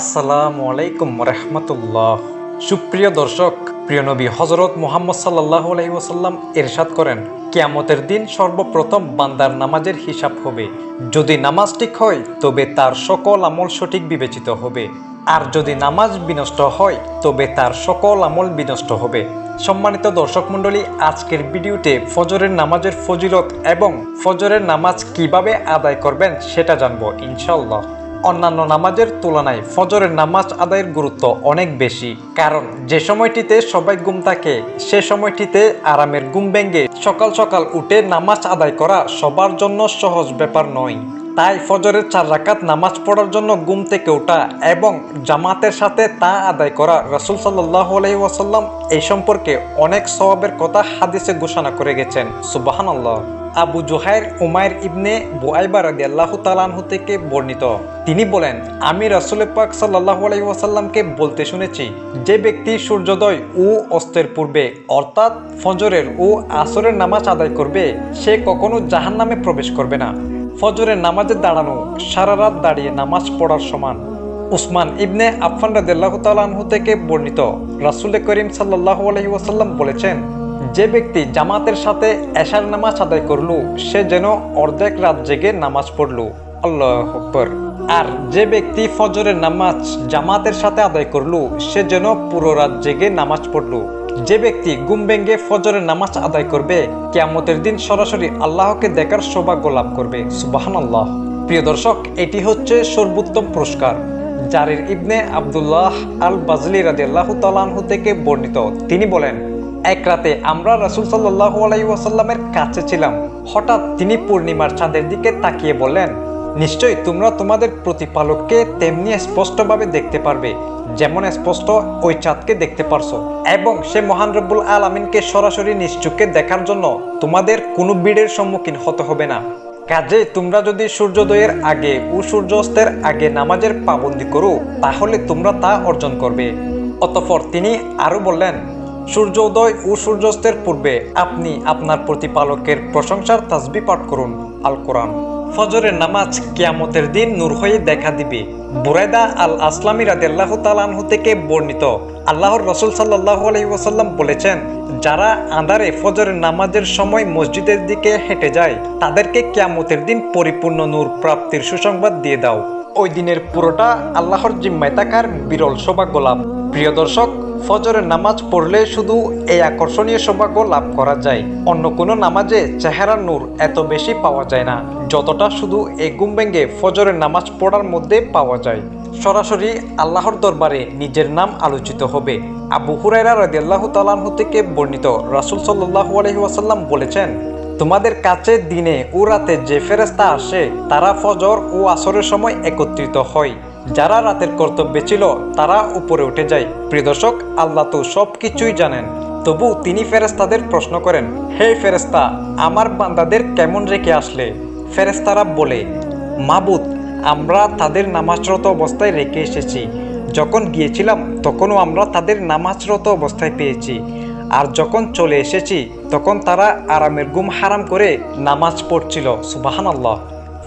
আসসালামু আলাইকুম রহমতুল্লাহ। সুপ্রিয় দর্শক, প্রিয় নবী হজরত মোহাম্মদ সাল্লাহ আলহিউসাল্লাম এরশাদ করেন, কেয়ামতের দিন সর্বপ্রথম বান্দার নামাজের হিসাব হবে। যদি নামাজ ঠিক হয়, তবে তার সকল আমল সঠিক বিবেচিত হবে। আর যদি নামাজ বিনষ্ট হয়, তবে তার সকল আমল বিনষ্ট হবে। সম্মানিত দর্শক মণ্ডলী, আজকের ভিডিওতে ফজরের নামাজের ফজিলত এবং ফজরের নামাজ কীভাবে আদায় করবেন সেটা জানব ইনশাল্লাহ অন্যান্য নামাজের তুলনায় ফজরের নামাজ আদায়ের গুরুত্ব অনেক বেশি। কারণ যে সময়টিতে সবাই ঘুম থাকে, সে সময়টিতে আরামের ঘুম ভেঙে সকাল সকাল উঠে নামাজ আদায় করা সবার জন্য সহজ ব্যাপার নয়। তাই ফজরের চার রাকাত নামাজ পড়ার জন্য ঘুম থেকে ওঠা এবং জামাতের সাথে তা আদায় করা রসুল সাল্লাহ ওয়াসাল্লাম এই সম্পর্কে অনেক সবাবের কথা হাদিসে ঘোষণা করে গেছেন। সুবাহান আল্লাহ আবু জোহাইর উমায়ের ইবনে বুয়াইবা রাদি আল্লাহ তালানহু থেকে বর্ণিত। তিনি বলেন, আমি রাসুল পাক সাল্লাহ আলাই ওয়াসাল্লামকে বলতে শুনেছি, যে ব্যক্তি সূর্যোদয় ও অস্তের পূর্বে, অর্থাৎ ফজরের ও আসরের নামাজ আদায় করবে, সে কখনো জাহান নামে প্রবেশ করবে না। ফজরের নামাজে দাঁড়ানো, সারা রাত দাঁড়িয়ে নামাজ পড়ার সমান। উসমান ইবনে আফান রাদিল্লাহ তালানহু থেকে বর্ণিত। রাসুল করিম সাল্লাহ আলহি ওয়াসাল্লাম বলেছেন যে ব্যক্তি জামাতের সাথে এশার নামাজ আদায় করল, সে যেন অর্ধেক রাত জেগে নামাজ পড়ল। আল্লাহ আকবর। আর যে ব্যক্তি ফজরের নামাজ জামাতের সাথে আদায় করল, সে যেন পুরো রাত জেগে নামাজ পড়ল। যে ব্যক্তি গুম ভেঙ্গে ফজরের নামাজ আদায় করবে, কেয়ামতের দিন সরাসরি আল্লাহকে দেখার সৌভাগ্য লাভ করবে। সুবাহান আল্লাহ প্রিয় দর্শক, এটি হচ্ছে সর্বোত্তম পুরস্কার। জারির ইবনে আবদুল্লাহ আল বাজলি রাজি আল্লাহ তালাহু থেকে বর্ণিত। তিনি বলেন এক রাতে আমরা রাসুল সাল্লাহ আলাই ওয়াসাল্লামের কাছে ছিলাম। হঠাৎ তিনি পূর্ণিমার চাঁদের দিকে তাকিয়ে বললেন, নিশ্চয়ই তোমরা তোমাদের প্রতিপালককে তেমনি স্পষ্টভাবে দেখতে পারবে, যেমন স্পষ্ট ওই চাঁদকে দেখতে পারছ। এবং সে মহান রব্বুল আলমিনকে সরাসরি নিশ্চুকে দেখার জন্য তোমাদের কোনো ভিড়ের সম্মুখীন হতে হবে না। কাজে তোমরা যদি সূর্যোদয়ের আগে ও সূর্যাস্তের আগে নামাজের পাবন্দি করো, তাহলে তোমরা তা অর্জন করবে। অতঃপর তিনি আরও বললেন সূর্যোদয় ও সূর্যাস্তের পূর্বে আপনি আপনার প্রতিপালকের প্রশংসার তাজবি পাঠ করুন, আল কোরআন। ফজরের নামাজ কিয়ামতের দিন নূর হয়ে দেখা দিবে। বুরাইদা আল আসলামী রাদিয়াল্লাহ তালানহু থেকে বর্ণিত আল্লাহর রসুল সাল্লাহ আলহি বলেছেন, যারা আন্ধারে ফজরের নামাজের সময় মসজিদের দিকে হেঁটে যায়, তাদেরকে কিয়ামতের দিন পরিপূর্ণ নূর প্রাপ্তির সুসংবাদ দিয়ে দাও। ওই দিনের পুরোটা আল্লাহর জিম্মায় থাকার বিরল সৌভাগ্য লাভ। প্রিয় দর্শক, ফজরের নামাজ পড়লে শুধু এই আকর্ষণীয় সৌভাগ্য লাভ করা যায়। অন্য কোনো নামাজে চেহারার নূর এত বেশি পাওয়া যায় না, যতটা শুধু এই গুম ভেঙ্গে ফজরের নামাজ পড়ার মধ্যে পাওয়া যায়। সরাসরি আল্লাহর দরবারে নিজের নাম আলোচিত হবে। আবু হুরাইরা রাদিয়াল্লাহু তালানহু থেকে বর্ণিত রাসুল সাল্লাহু আলহি ওয়াসাল্লাম বলেছেন, তোমাদের কাছে দিনে ও রাতে যে ফেরেস্তা আসে, তারা ফজর ও আসরের সময় একত্রিত হয়। যারা রাতের কর্তব্যে ছিল, তারা উপরে উঠে যায়। প্রিয় দর্শক, আল্লাহ তো সব কিছুই জানেন। তবু তিনি ফেরেস্তাদের প্রশ্ন করেন, হে ফেরেস্তা আমার বান্দাদের কেমন রেখে আসলে? ফেরেস্তারা বলে, মাবুদ, আমরা তাদের নামাজরত অবস্থায় রেখে এসেছি। যখন গিয়েছিলাম, তখনও আমরা তাদের নামাজরত অবস্থায় পেয়েছি। আর যখন চলে এসেছি, তখন তারা আরামের গুম হারাম করে নামাজ পড়ছিল। সুবাহান আল্লাহ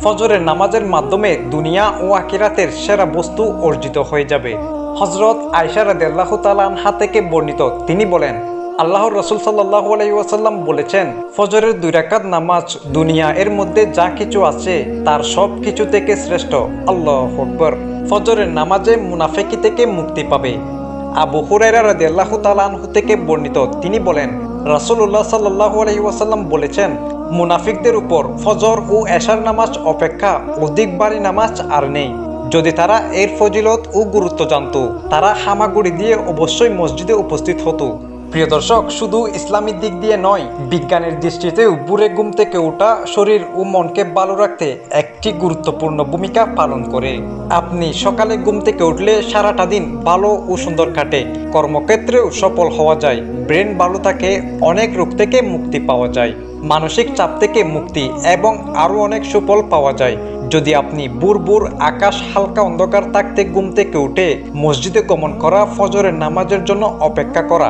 ফজরের নামাজের মাধ্যমে দুনিয়া ও আকিরাতের সেরা বস্তু অর্জিত হয়ে যাবে। হজরত আয়সা রাদিয়াল্লাহ তালানহা থেকে বর্ণিত তিনি বলেন, আল্লাহর রসুল সাল্লাহ আলাইসাল্লাম বলেছেন, ফজরের দুই রাকাত নামাজ দুনিয়া এর মধ্যে যা কিছু আছে তার সব কিছু থেকে শ্রেষ্ঠ। আল্লাহ আকবর। ফজরের নামাজে মুনাফেকি থেকে মুক্তি পাবে। আবু হুরাইরা রাদিয়াল্লাহ তালানহু থেকে বর্ণিত তিনি বলেন রাসুল্লাহ সাল্লাহ আলহি বলেছেন মুনাফিকদের উপর ফজর ও এশার নামাজ অপেক্ষা অধিক বাড়ি নামাজ আর নেই। যদি তারা এর ফজিলত ও গুরুত্ব জানত, তারা হামাগুড়ি দিয়ে অবশ্যই মসজিদে উপস্থিত হতো। প্রিয় দর্শক, শুধু ইসলামিক দিক দিয়ে নয়, বিজ্ঞানের দৃষ্টিতেও বুড়ে ঘুম থেকে ওঠা শরীর ও মনকে ভালো রাখতে একটি গুরুত্বপূর্ণ ভূমিকা পালন করে। আপনি সকালে ঘুম থেকে উঠলে সারাটা দিন ভালো ও সুন্দর কাটে। কর্মক্ষেত্রেও সফল হওয়া যায়, ব্রেন ভালো থাকে, অনেক রোগ থেকে মুক্তি পাওয়া যায়। মানসিক চাপ থেকে মুক্তি এবং আরও অনেক সুফল পাওয়া যায়। যদি আপনি বুর বুর আকাশ হালকা অন্ধকার থাকতে ঘুম থেকে উঠে মসজিদে গমন করা, ফজরের নামাজের জন্য অপেক্ষা করা,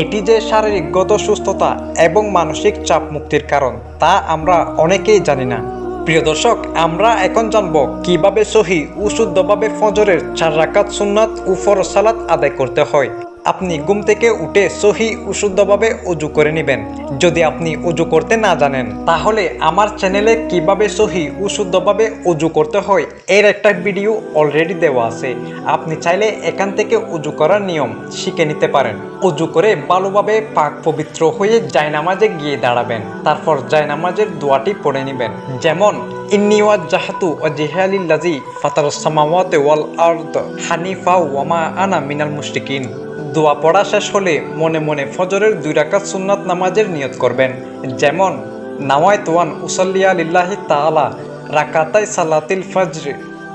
এটি যে শারীরিকগত সুস্থতা এবং মানসিক চাপ মুক্তির কারণ, তা আমরা অনেকেই জানি না। প্রিয় দর্শক, আমরা এখন জানব কীভাবে সহি ও শুদ্ধভাবে ফজরের চার রাকাত সুন্নাত ও ফরজ সালাত আদায় করতে হয়। আপনি ঘুম থেকে উঠে সহি ও শুদ্ধভাবে অজু করে নেবেন। যদি আপনি অজু করতে না জানেন, তাহলে আমার চ্যানেলে কীভাবে সহি ও শুদ্ধভাবে অজু করতে হয়, এর একটা ভিডিও অলরেডি দেওয়া আছে। আপনি চাইলে এখান থেকে অজু করার নিয়ম শিখে নিতে পারেন। অজু করে ভালোভাবে পাক পবিত্র হয়ে জায়নামাজে গিয়ে দাঁড়াবেন। তারপর জায়নামাজের দোয়াটি পড়ে নেবেন। যেমন, ইন্নি ওয়াজ্জাহাতু ওয়াজহিয়ালিল্লাযী ফাতারাস সামাওয়াতি ওয়াল ওয়ামা আনা মিনাল মুশরিকিন। দোয়া পড়া শেষ হলে মনে মনে ফজরের দুই রাকাত সুন্নাত নামাজের নিয়ত করবেন। যেমন নাওয়ায় তোয়ান উসল্লিয়া লিল্লাহি তাআলা, রাকাতাই সালাতিল ফজর,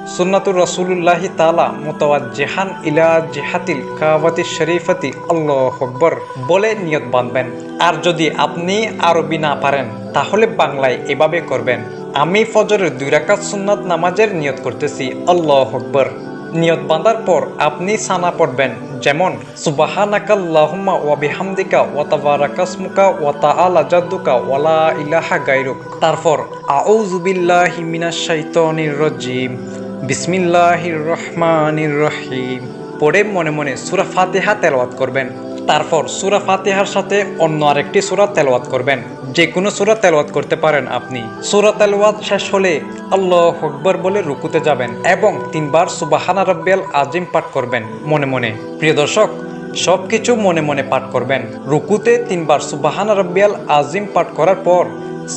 সুন্নাতুর রসুল্লাহি তালা মোতাওয়াজ্জেহান ইলা জেহাতিল কাবাতি শরীফাতি, আল্লাহ আকবর বলে নিয়ত বাঁধবেন। আর যদি আপনি আরবি না পারেন, তাহলে বাংলায় এভাবে করবেন, আমি ফজরের দুই রাকাত সুন্নাত নামাজের নিয়ত করতেছি, আল্লাহ আকবর। নিয়ত বাঁধার পর আপনি সানা পড়বেন। যেমন সুবাহানাকাল্লাহমা ওয়া বিহামদিকা ওয়া তাবারাকাসমুকা ওয়া তাআলা জাদ্দুকা ওয়া লা ইলাহা গায়রুক। তারপর, আউযু বিল্লাহি মিনাশ শাইতানির রাজিম বিসমিল্লাহির রহমানির রহিম। পড়ে মনে মনে সুরা ফাতিহা তেলাওয়াত করবেন। তারপর সূরা ফাতিহার সাথে অন্য আরেকটি সূরা তেলাওয়াত করবেন। যে কোনো সূরা তেলাওয়াত করতে পারেন আপনি। সূরা তেলাওয়াত শেষ হলে আল্লাহ আকবর বলে রুকুতে যাবেন এবং তিনবার সুবাহানা রব্বিয়াল আজিম পাঠ করবেন মনে মনে। প্রিয় দর্শক সব কিছু মনে মনে পাঠ করবেন। রুকুতে তিনবার সুবাহানা রব্বিয়াল আজিম পাঠ করার পর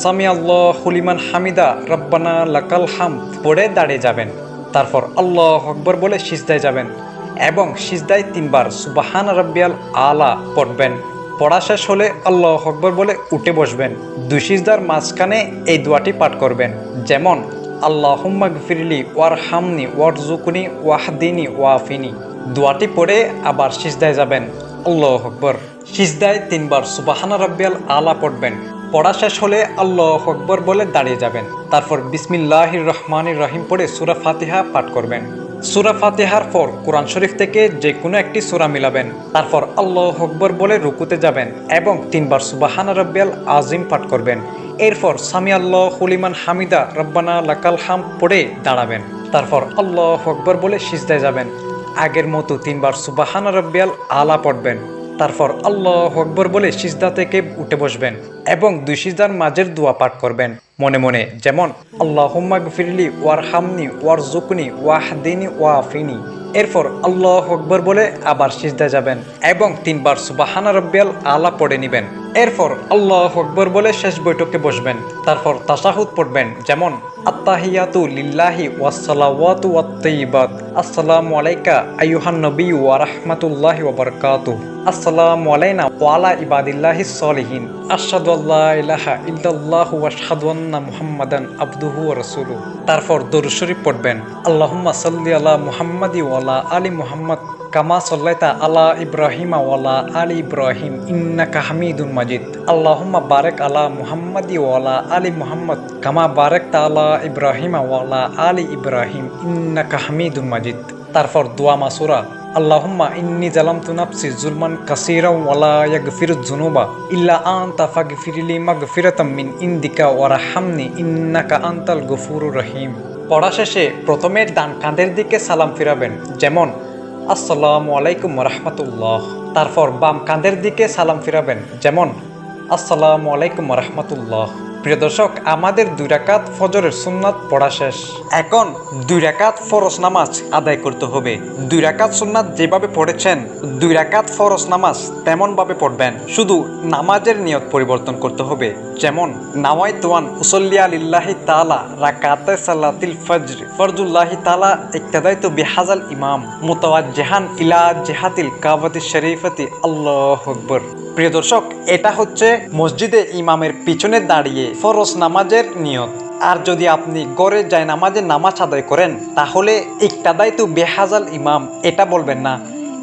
সামি আল্লাহ হুলিমান হামিদা রব্বানা লাকাল হাম পড়ে দাঁড়িয়ে যাবেন। তারপর আল্লাহ আকবর বলে সিজদায় যাবেন। এবং সিজদায় তিনবার সুবাহান রব্বিয়াল আলা পড়বেন। পড়া শেষ হলে আল্লাহ আকবর বলে উঠে বসবেন। দুই সিজদার মাঝখানে এই দোয়াটি পাঠ করবেন। যেমন আল্লাহ ফিরলি ওয়ার হামনি ওয়ার জুকুনি ওয়াহদিনী ওয়াফিনি। দোয়াটি পড়ে আবার সিজদায় যাবেন। আল্লাহ আকবর। সিজদায় তিনবার সুবাহানা রব্বিয়াল আলা পড়বেন। পড়া শেষ হলে আল্লাহ আকবর বলে দাঁড়িয়ে যাবেন। তারপর বিসমিল্লাহির রহমানির রহিম পড়ে সুরা ফাতিহা পাঠ করবেন। সুরা ফাতেহার পর কোরআন শরীফ থেকে যে কোনো একটি সুরা মিলাবেন। তারপর আল্লাহ হকবর বলে রুকুতে যাবেন এবং তিনবার সুবাহানা রব্বিয়াল আজিম পাঠ করবেন। এরপর সামি আল্লাহ হুলিমান হামিদা, রব্বানা লাকাল হাম পড়ে দাঁড়াবেন। তারপর আল্লাহ হকবর বলে সিজদায় যাবেন। আগের মতো তিনবার সুবাহানা রব্বিয়াল আলা পড়বেন। তারপর আল্লাহ আকবর বলে সিজদা থেকে উঠে বসবেন এবং দুই সিজদার মাঝের দোয়া পাঠ করবেন। মনে মনে যেমন আল্লাহ ফিরলি ওয়ার হামনি ওয়ার জুকনি ওয়াহদিনী ওয়াফিনি। এরপর আল্লাহ আকবর বলে আবার সিজদা যাবেন এবং তিনবার সুবাহানা রব্বিয়াল আলা পড়ে নেবেন। এরপর আল্লাহ আকবর বলে শেষ বৈঠকে বসবেন। তারপর তাসাহুদ পড়বেন, যেমন, আত্তাহিয়াতু লিল্লাহি ওয়াসসালাওয়াতু ওয়াত্তাইবাত আসসালামু আলাইকা আইয়ুহান নবী ওয়া রাহমাতুল্লাহি ওয়া আসসালামু আলাইনা ওয়া আলা ইবাদিল্লাহিস সলিহিন আশহাদু আল্লা ইলাহা ইল্লাল্লাহু ওয়া আশহাদু আন্না মুহাম্মাদান আবদুহু ওয়া রাসূলুহু। তারপর দরুদ শরীফ পড়বেন, আল্লাহুম্মা সাল্লি আলা মুহাম্মাদি ওয়া আলা আলি মুহাম্মাদ। কামা সাল্লাইতা আলা ইব্রাহিমা ওয়ালা আলি ইব্রাহিম ইন্নাকা হামিদুন মাজিদ। আল্লাহুম্মা বারেক আলা মুহাম্মাদি ওয়ালা আলি মুহাম্মদ কামা বারেক তা আলা ইব্রাহিমা ওয়ালা আলি ইব্রাহিম ইন্নাকা হামিদুন মাজিদ। তারপর দোয়া মাসুরা আল্লাহুম্মা ইন্নি জালামতু নাফসি জুলমান কাসীরা ওয়ালা ইয়াগফিরুজ যুনুবা ইল্লা আনতা ফাগফিরলি মাগফিরাতাম মিন ইনদিকা ওয়ারহামনি ইন্নাকা আনতাল গফুরুর রহিম। পড়া শেষে প্রথমে ডান কাঁধের দিকে সালাম ফিরাবেন, যেমন আসসালামু আলাইকুম রহমতুল্লাহ। তারপর বাম কাঁধের দিকে সালাম ফিরাবেন। যেমন আসসালামু আলাইকুম রহমতুল্লাহ। প্রিয় দর্শক, আমাদের দুই রাকাত ফজরের সুন্নাত পড়া শেষ। এখন দুই রাকাত ফরজ নামাজ আদায় করতে হবে। দুই রাকাত সুন্নাত যেভাবে পড়েছেন, দুই রাকাত ফরজ নামাজ তেমন ভাবে পড়বেন। শুধু নামাজের নিয়ত পরিবর্তন করতে হবে। যেমন নাওয়াই তোয়ান উসল্লিয়া লিল্লাহি তালা রাকাতে সালাতিল ফজর। ফরজুল্লাহি তালা ইক্তাদাই তো বেহাজাল ইমাম। মোতাওয়াজ জেহান ইলা জেহাতিল কাবাতি শরীফাতি। আল্লাহ আকবর। প্রিয় দর্শক, এটা হচ্ছে মসজিদে ইমামের পিছনে দাঁড়িয়ে ফরজ নামাজের নিয়ত। আর যদি আপনি গড়ে যায় নামাজে নামাজ আদায় করেন, তাহলে ইকটাদাই তো বেহাজাল ইমাম, এটা বলবেন না।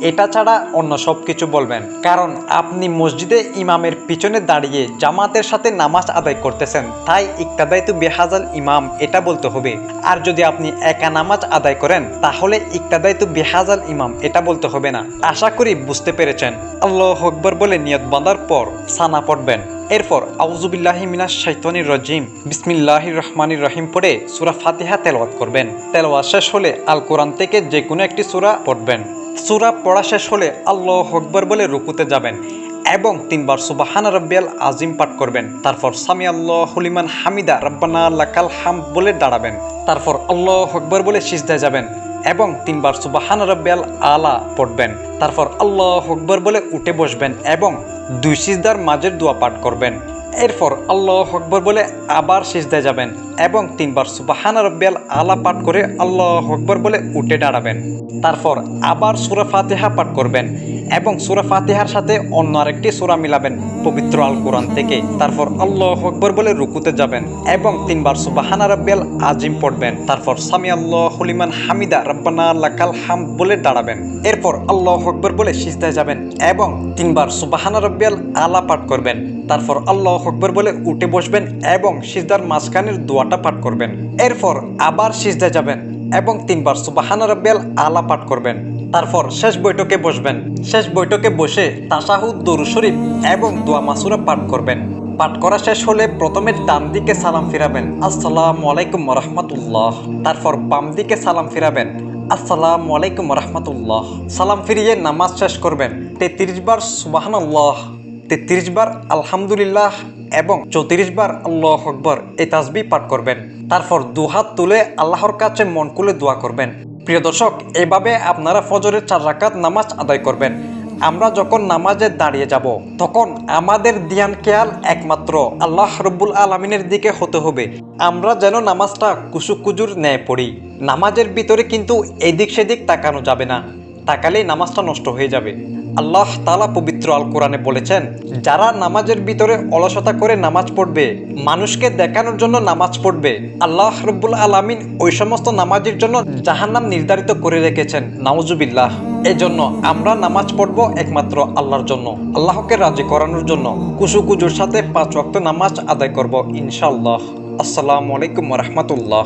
এটা ছাড়া অন্য সব কিছু বলবেন। কারণ আপনি মসজিদে ইমামের পিছনে দাঁড়িয়ে জামাতের সাথে নামাজ আদায় করতেছেন, তাই ইকতাদাই তো বেহাজাল ইমাম, এটা বলতে হবে। আর যদি আপনি একা নামাজ আদায় করেন, তাহলে ইকতাদাই তো বেহাজাল ইমাম, এটা বলতে হবে না। আশা করি বুঝতে পেরেছেন। আল্লাহ আকবর বলে নিয়ত বাঁধার পর সানা পড়বেন। এরপর আউজুবিল্লাহি মিনাস শাইতানির রাজিম, বিসমিল্লাহির রহমানির রহিম পড়ে সুরা ফাতিহা তেলাওয়াত করবেন। তেলাওয়াত শেষ হলে আল কোরআন থেকে যে কোনো একটি সুরা পড়বেন। সূরা পড়া শেষ হলে আল্লাহ আকবার বলে রুকুতে যাবেন এবং তিনবার সুবাহান রব্বিয়াল আজিম পাঠ করবেন। তারপর সামি আল্লাহ হলিমান হামিদা রব্বানা লাকাল হাম বলে দাঁড়াবেন। তারপর আল্লাহ আকবর বলে সিজদায় যাবেন এবং তিনবার সুবাহান রব্বিয়াল আলা পড়বেন। তারপর আল্লাহ আকবর বলে উঠে বসবেন এবং দুই সিজদার মাঝের দোয়া পাঠ করবেন। এরপর আল্লাহ আকবর বলে আবার সিজদায় যাবেন। এবং তিনবার সুবাহান রব্বিয়াল আলা পাঠ করে আল্লাহ আকবর বলে উঠে দাঁড়াবেন। তারপর আবার সুরা ফাতিহা পাঠ করবেন এবং সুরা ফাতিহার সাথে অন্য আরেকটি সুরা মিলাবেন পবিত্র আল কোরআন থেকে। তারপর আল্লাহ আকবর বলে রুকুতে যাবেন এবং তিনবার সুবাহানা রব্বিয়াল আজিম পড়বেন। তারপর সামি আল্লাহ হলিমান হামিদা রব্বানা লাকাল হাম বলে দাঁড়াবেন। এরপর আল্লাহ আকবর বলে সিজদায় যাবেন এবং তিনবার সুবাহানা রব্বিয়াল আলা পাঠ করবেন। তারপর আল্লাহ আকবর বলে উঠে বসবেন এবং সিজদার মাঝখানের দোয়াটা পাঠ করবেন। এরপর আবার সিজদায় যাবেন এবং তিনবার সুবাহানা রব্বিয়াল আলা পাঠ করবেন। তারপর শেষ বৈঠকে বসবেন। শেষ বৈঠকে বসে তাসাহুদ দরু শরীফ এবং দোয়া মাসুরা পাঠ করবেন। পাঠ করা শেষ হলে প্রথমে ডান দিকে সালাম ফিরাবেন। আসসালামু আলাইকুম রহমতুল্লাহ। তারপর বাম দিকে সালাম ফিরাবেন। আসসালামু আলাইকুম রহমতুল্লাহ। সালাম ফিরিয়ে নামাজ শেষ করবেন। তেত্রিশ বার সুবাহান আল্লাহ তেত্রিশ বার আলহামদুলিল্লাহ। এবং চৌত্রিশ বার আল্লাহ আকবর এই তাসবি পাঠ করবেন। তারপর দুহাত তুলে আল্লাহর কাছে মন খুলে দোয়া করবেন। প্রিয় দর্শক, এভাবে আপনারা ফজরের চার রাকাত নামাজ আদায় করবেন। আমরা যখন নামাজে দাঁড়িয়ে যাব, তখন আমাদের ধ্যান খেয়াল একমাত্র আল্লাহ রব্বুল আলমিনের দিকে হতে হবে। আমরা যেন নামাজটা কুসুকুজুর ন্যায় পড়ি। নামাজের ভিতরে কিন্তু এদিক সেদিক তাকানো যাবে না। তাকালেই নামাজটা নষ্ট হয়ে যাবে। আল্লাহ তালা পবিত্র আল কোরআনে বলেছেন, যারা নামাজের ভিতরে অলসতা করে নামাজ পড়বে, মানুষকে দেখানোর জন্য নামাজ পড়বে। আল্লাহ রব্বুল আলমিন ওই সমস্ত নামাজের জন্য জাহান্নাম নির্ধারিত করে রেখেছেন। নাউজুবিল্লাহ। এজন্য আমরা নামাজ পড়ব একমাত্র আল্লাহর জন্য। আল্লাহকে রাজি করানোর জন্য কুসুকুজুর সাথে পাঁচ ওয়াক্ত নামাজ আদায় করব ইনশাআল্লাহ। আসসালামু আলাইকুম রহমতুল্লাহ।